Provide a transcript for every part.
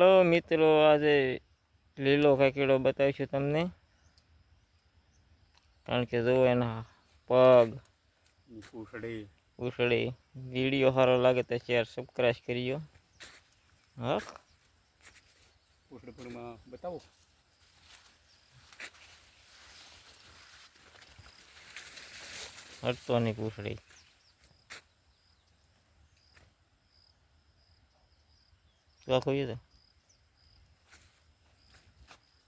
હાલો મિત્રો આજે લીલો કાકીડો બતાવીશું તમને. કારણ કે જો એના પગ. પૂછડી ઉછળી. વીડિયો સારો લાગે તો શેર સબસ્ક્રાઈબ કરીયો હા? પૂછડી બતાવો. હટતો નહીં પૂછડી તો? આખું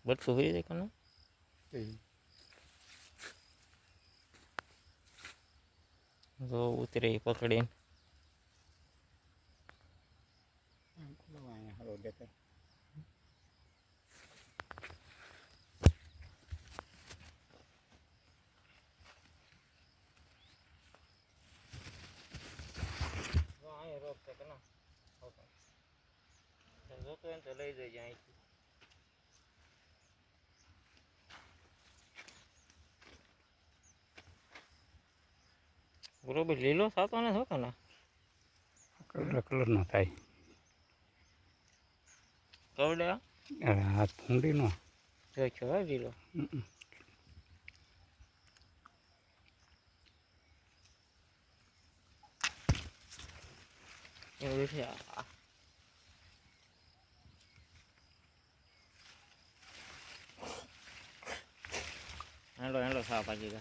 તો હોય છે કને જો ઉતરે પકડીને રોપ છે કે ના જોતો હોય ને તો લઈ જઈએ અહીંથી બરોબર લીલો થતો ને થતો ને કલર ન થાય. કવડે અરે આ ભૂંડીનો જો છો લીલો. એવું છે હેલો હેલો સાફ આજી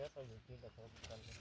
જતો જ ચાલે.